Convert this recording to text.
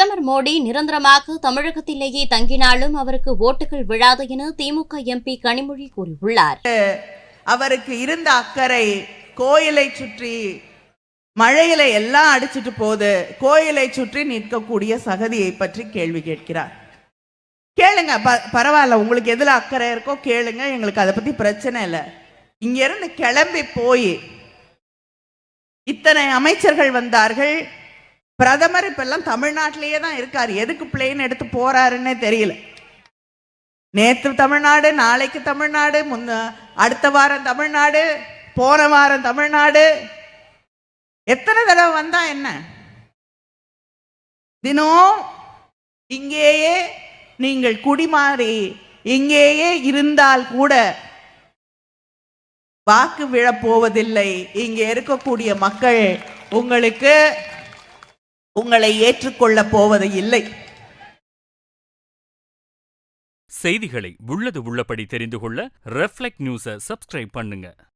பிரதமர் மோடி நிரந்தரமாக தமிழகத்திலேயே தங்கினாலும் அவருக்கு ஓட்டுகள் விழாது என திமுக எம்பி கனிமொழி கூறியுள்ளார். அவருக்கு இருந்த அக்கறை கோயிலை சுற்றி மழையில எல்லாம் அடிச்சிட்டு போது கோயிலை சுற்றி நிற்கக்கூடிய சகதியை பற்றி கேள்வி கேட்கிறார். கேளுங்க ப- பரவாயில்ல உங்களுக்கு எதுல அக்கறை இருக்கோ கேளுங்க எங்களுக்கு அதை பத்தி பிரச்சனை இல்லை. இங்க இருந்து கிளம்பி போய் இத்தனை அமைச்சர்கள் வந்தார்கள் பிரதமர் இப்பெல்லாம் தமிழ்நாட்டிலேயே தான் இருக்காரு. எதுக்கு பிளேன் எடுத்து போறாருன்னே தெரியல. நேற்று தமிழ்நாடு நாளைக்கு தமிழ்நாடு முன்ன அடுத்த வாரம் தமிழ்நாடு போன வாரம் தமிழ்நாடு. எத்தனை தடவை வந்தா என்ன? தினம் இங்கேயே நீங்கள் குடிமாறி இங்கேயே இருந்தால் கூட வாக்கு விழப்போவதில்லை. இங்கே இருக்கக்கூடிய மக்கள் உங்களுக்கு உங்களை ஏற்றுக்கொள்ளப் போவது இல்லை. செய்திகளை உள்ளது உள்ளபடி தெரிந்து கொள்ள ரெஃப்ளெக்ட் நியூஸை சப்ஸ்கிரைப் பண்ணுங்க.